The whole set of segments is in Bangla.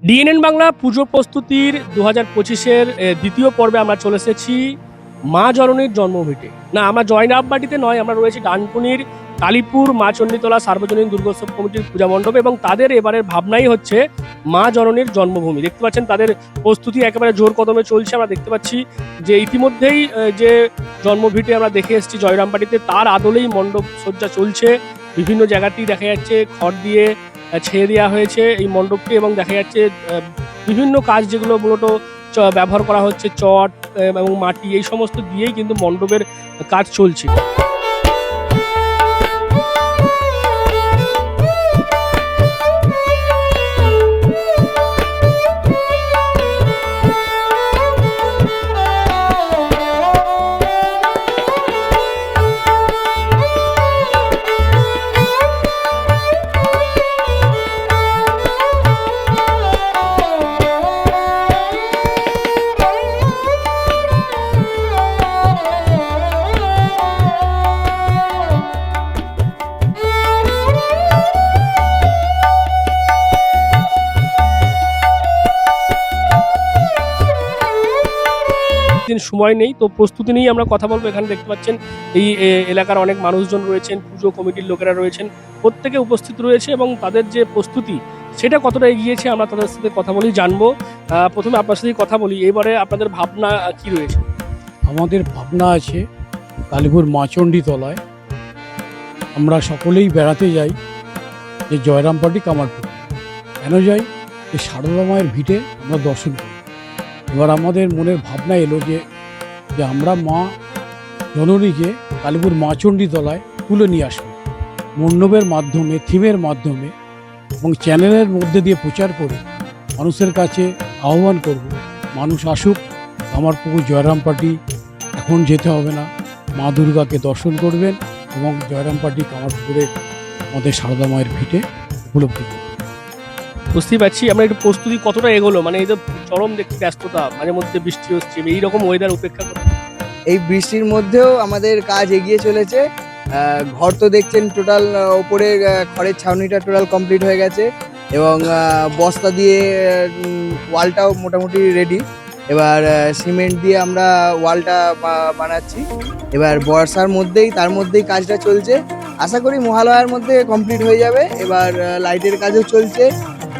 ডিএনএন বাংলা পুজো প্রস্তুতির দু হাজার পঁচিশের দ্বিতীয় পর্বে আমরা চলে এসেছি মা জননীর জন্মভিটে। না, আমরা জয়নাব বাটিতে নয়, আমরা রয়েছি ডানকুনির কালীপুর মা চণ্ডীতলা সার্বজনীন দুর্গোৎসব কমিটির পূজা মণ্ডপে এবং তাদের এবারের ভাবনাই হচ্ছে মা জননীর জন্মভূমি। দেখতে পাচ্ছেন তাদের প্রস্তুতি একেবারে জোর কদমে চলছে, আমরা দেখতে পাচ্ছি যে ইতিমধ্যেই যে জন্মভিটে আমরা দেখে এসেছি জয়রামবাটিতে, তার আদলেই মণ্ডপ সজ্জা চলছে। বিভিন্ন জায়গাতেই দেখা যাচ্ছে খড় দিয়ে ছেয়ে দেওয়া হয়েছে এই মণ্ডপটি এবং দেখা যাচ্ছে বিভিন্ন কাজ যেগুলো মূলত ব্যবহার করা হচ্ছে, চট এবং মাটি, এই সমস্ত দিয়েই কিন্তু মণ্ডপের কাজ চলছে। সময় নেই, তো প্রস্তুতি নিয়েই আমরা কথা বলব। এখানে দেখতে পাচ্ছেন, এই এলাকার অনেক মানুষজন রয়েছেন, পুজো কমিটির লোকেরা রয়েছেন, প্রত্যেকে উপস্থিত রয়েছে এবং তাদের যে প্রস্তুতি, সেটা কতটা এগিয়েছে আমরা তাদের সাথে কথা বলি, জানব। প্রথমে আপনার সাথে কথা বলি, এবারে আপনাদের ভাবনা কি রয়েছে? আমাদের ভাবনা আছে, কালীপুর তলায় আমরা সকলেই বেড়াতে যাই, যে জয়রামপাটি কামারপুর। কেন যাই? যে সারদা মায়ের ভিটে আমরা দর্শন করি। এবার আমাদের মনের ভাবনা এলো যে যে আমরা মা জননীকে কালীপুর মাচণ্ডী তলায় তুলে নিয়ে আসব। মণ্ডপের মাধ্যমে, থিমের মাধ্যমে এবং চ্যানেলের মধ্যে দিয়ে প্রচার করে মানুষের কাছে আহ্বান করব, মানুষ আসুক, আমার পুকুর জয়রামপাটি এখন যেতে হবে না, মা দুর্গাকে দর্শন করবেন এবং জয়রামপাটি কামারপুকুরে আমাদের সারদা মায়ের ভিটে উপলব্ধি করবেন। বুঝতেই পারছি, আমরা একটু প্রস্তুতি কতটা এগোলো মানে এই যে চরম দেখতে ব্যস্ততা, মাঝে মধ্যে বৃষ্টি হচ্ছে এইরকম ওয়েদার উপেক্ষা করে। এই বৃষ্টির মধ্যেও আমাদের কাজ এগিয়ে চলেছে ঘর তো দেখছেন টোটাল ওপরে খড়ের ছাউনিটা টোটাল কমপ্লিট হয়ে গেছে এবং বস্তা দিয়ে ওয়ালটাও মোটামুটি রেডি এবার সিমেন্ট দিয়ে আমরা ওয়ালটা বানাচ্ছি। এবার বর্ষার মধ্যেই, তার মধ্যেই কাজটা চলছে। আশা করি মহালয়ার মধ্যে কমপ্লিট হয়ে যাবে। এবার লাইটের কাজও চলছে।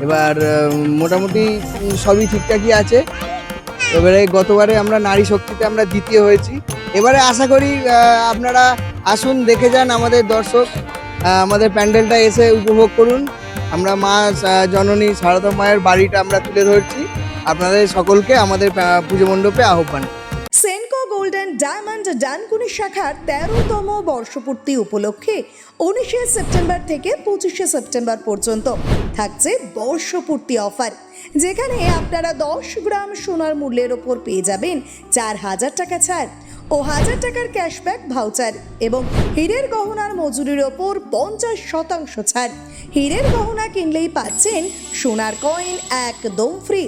এবার মোটামুটি সবই ঠিকঠাকই আছে। এবারে গতবারে আমরা নারী শক্তিতে আমরা দ্বিতীয় হয়েছি। এবারে আশা করি আপনারা আসুন, দেখে যান আমাদের দর্শক। আমাদের প্যান্ডেলটা এসে উপভোগ করুন। আমরা মা জননী সারদা মায়ের বাড়িটা আমরা তুলে ধরছি। আপনাদের সকলকে আমাদের পুজো মণ্ডপে আহ্বান। ডানকুনি শাখার তেরোতম বর্ষপূর্তি উপলক্ষে উনিশে সেপ্টেম্বর থেকে পঁচিশে সেপ্টেম্বর পর্যন্ত থাকছে বর্ষপূর্তি অফার, যেখানে আপনারা দশ গ্রাম সোনার মূল্যের ওপর পেয়ে যাবেন চার হাজার টাকা ছাড় ও হাজার টাকার ক্যাশব্যাক ভাউচার এবং হীরের গহনার মজুরির ওপর পঞ্চাশ শতাংশ ছাড়। হীরের গহনা কিনলেই পাচ্ছেন সোনার কয়েন একদম ফ্রি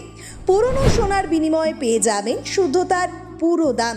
পুরনো সোনার বিনিময়ে পেয়ে যাবেন শুদ্ধতার পুরো দাম।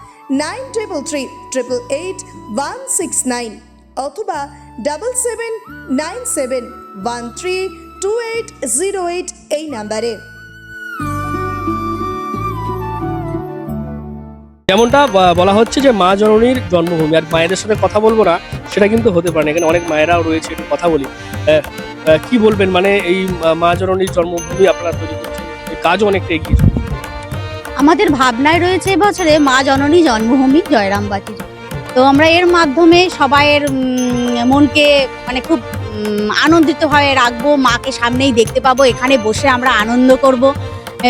nine triple three triple eight one six nine অথবা double seven nine seven one three two eight zero eight এই নাম্বারে। যেমনটা বলা হচ্ছে যে মা জননীর জন্মভূমি, আর মায়েদের সাথে কথা বলব না, সেটা কিন্তু হতে পারে না। এখানে অনেক মায়েরাও রয়েছে, একটু কথা বলি। কি বলবেন? মানে এই মা জননীর জন্মভূমি আপনারা তৈরি করছেন কাজও অনেকটা এগিয়ে চলেছে। আমাদের ভাবনায় রয়েছে এবছরে মা জননী জন্মভূমি জয়রামবাটির। তো আমরা এর মাধ্যমে সবাইয়ের মনকে মানে খুব আনন্দিত হয়ে রাখব, মাকে সামনেই দেখতে পাবো, এখানে বসে আমরা আনন্দ করব।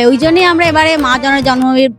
ওই জন্যই আমরা এবারে মা জননী জন্মভূমির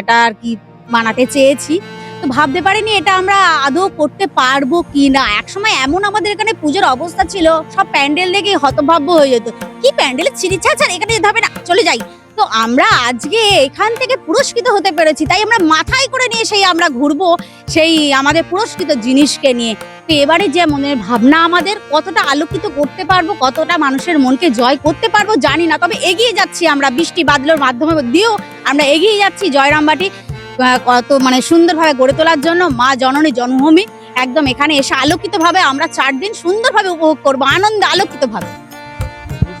এটা আর কি বানাতে চেয়েছি। তো ভাবতে পারিনি এটা আমরা আদৌ করতে পারব কি না। একসময় এমন আমাদের এখানে পুজোর অবস্থা ছিল, সব প্যান্ডেল দেখে হতভাব্য হয়ে যেত। কি প্যান্ডেলের ছাড় ছাড় এখানে যেতে হবে না, চলে যাই। তো আমরা আজকে এখান থেকে পুরস্কৃত হতে পেরেছি, তাই আমরা মাথায় করে নিয়ে সেই আমরা ঘুরবো, সেই আমাদের পুরস্কৃত জিনিসকে নিয়ে। তো এবারে যে মনের ভাবনা আমাদের, কতটা আলোকিত করতে পারব, কতটা মানুষের মনকে জয় করতে পারব জানি না, তবে এগিয়ে যাচ্ছি আমরা বৃষ্টি বাদলোর মাধ্যমে দিয়েও আমরা এগিয়ে যাচ্ছি জয়রামবাটি কত মানে সুন্দরভাবে গড়ে তোলার জন্য, মা জননী জন্মভূমি, একদম এখানে এসে আলোকিতভাবে আমরা চার দিন সুন্দরভাবে উপভোগ করব, আনন্দে আলোকিতভাবে।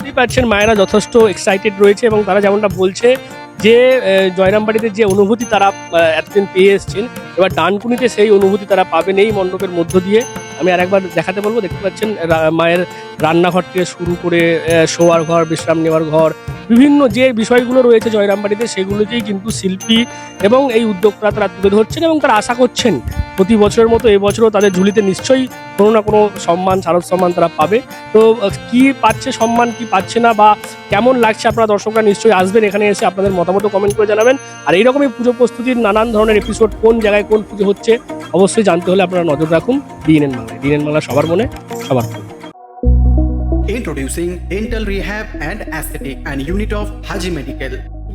বুঝতেই পারছেন, মায়েরা যথেষ্ট এক্সাইটেড রয়েছে এবং তারা যেমনটা বলছে যে জয়রামবাড়িতে যে অনুভূতি তারা এতদিন পেয়ে এসছেন। এবার ডানকুনিতে সেই অনুভূতি তারা পাবেন এই মণ্ডপের মধ্য দিয়ে। আমি আর একবার দেখাতে বলব, দেখতে পাচ্ছেন মায়ের রান্নাঘর থেকে শুরু করে শোয়ার ঘর, বিশ্রাম নেওয়ার ঘর, বিভিন্ন যে বিষয়গুলো রয়েছে জয়রামবাড়িতে, সেগুলোকেই কিন্তু শিল্পী এবং এই উদ্যোক্তারা তারা তুলে ধরছেন এবং তারা আশা করছেন প্রতি বছরের মতো এবছরও তাদের ঝুলিতে নিশ্চয়ই কোনো না কোনো সম্মান, শারদ সম্মান তারা পাবে। তো কি পাচ্ছে সম্মান, কি পাচ্ছে না, বা কেমন লাগছে আপনারা দর্শকরা নিশ্চয়ই আসবেন এখানে এসে আপনাদের মতামত কমেন্ট করে জানাবেন। আর এইরকমই পুজো প্রস্তুতির নানান ধরনের এপিসোড কোন জায়গায় কোন পুজো হচ্ছে অবশ্যই জানতে হলে আপনারা নজর রাখুন ডিএনএন বাংলায় ডিএনএন বাংলা সবার মনে সবার মনে। Introducing Dental Rehab and Aesthetic and Unit of Haji Medical.